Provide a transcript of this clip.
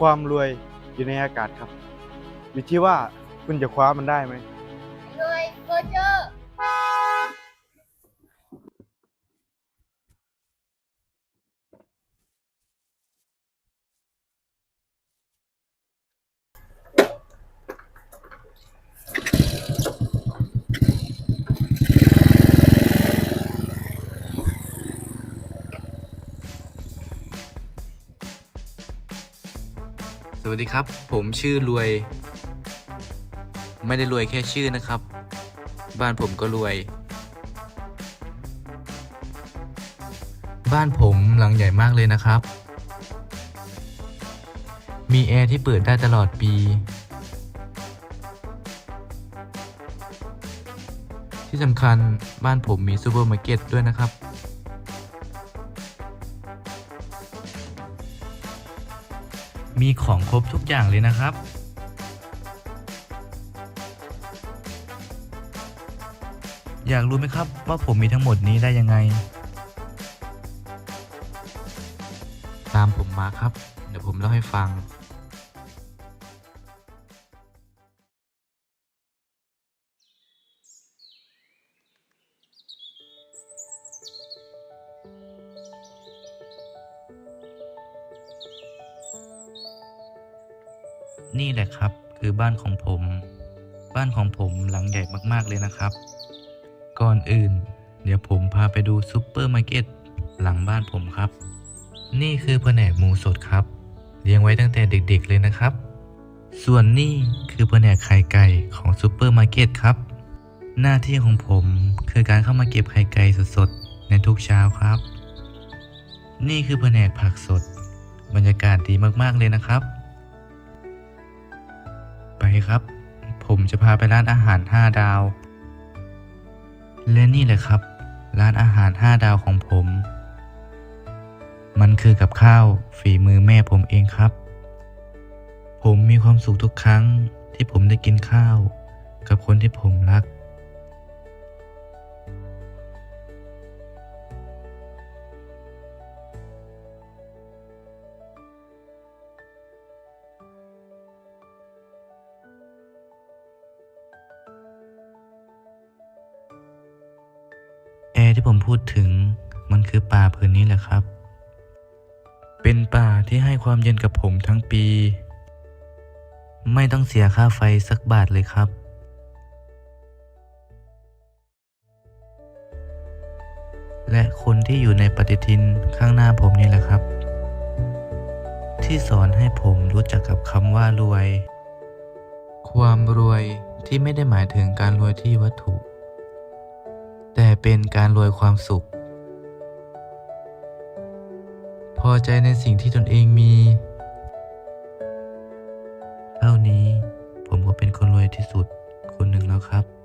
ความรวยอยู่ในอากาศครับ อยู่ที่ว่าคุณจะคว้ามันได้ไหม วัสดีครับ ผมชื่อรวย ไม่ได้รวยแค่ชื่อนะครับ บ้านผมก็รวย บ้านผมหลังใหญ่มากเลยนะครับ มีแอร์ที่เปิดได้ตลอดปี ที่สำคัญบ้านผมมีซูเปอร์มาร์เก็ตด้วยนะครับ มีของครบทุกอย่างเลยนะครับ อยากรู้ไหมครับว่าผมมีทั้งหมดนี้ได้ยังไง ตามผมมาครับ เดี๋ยวผมเล่าให้ฟัง นี่แหละครับคือบ้านของผม บ้านของผมหลังใหญ่มากๆเลยนะครับ ก่อนอื่น เดี๋ยวผมพาไปดูซูเปอร์มาร์เก็ตหลังบ้านผมครับ นี่คือแผนกหมูสดครับเลี้ยงไว้ตั้งแต่เด็กๆเลยนะครับ ส่วนนี่คือแผนกไข่ไก่ของซูเปอร์มาร์เก็ตครับ หน้าที่ของผมคือการเข้ามาเก็บไข่ไก่สดๆในทุกเช้าครับ นี่คือแผนกผักสด บรรยากาศดีมากๆเลยนะครับ ไปครับ ผมจะพาไปร้านอาหาร 5 ดาว และนี่แหละครับ ร้านอาหาร 5 ดาวของผม มันคือกับข้าวฝีมือแม่ผมเองครับ ผมมีความสุขทุกครั้งที่ผมได้กินข้าว กับคนที่ผมรัก ที่ผมพูดถึงมันคือป่าผืนนี้แหละครับ เป็นป่าที่ให้ความเย็นกับผมทั้งปี ไม่ต้องเสียค่าไฟสักบาทเลยครับ และคนที่อยู่ในปฏิทินข้างหน้าผมนี่แหละครับ ที่สอนให้ผมรู้จักกับคำว่ารวย ความรวยที่ไม่ได้หมายถึงการรวยที่วัตถุ แต่เป็นการรวยความสุข พอใจในสิ่งที่ตนเองมี เท่านี้ผมก็เป็นคนรวยที่สุดคนหนึ่งแล้วครับ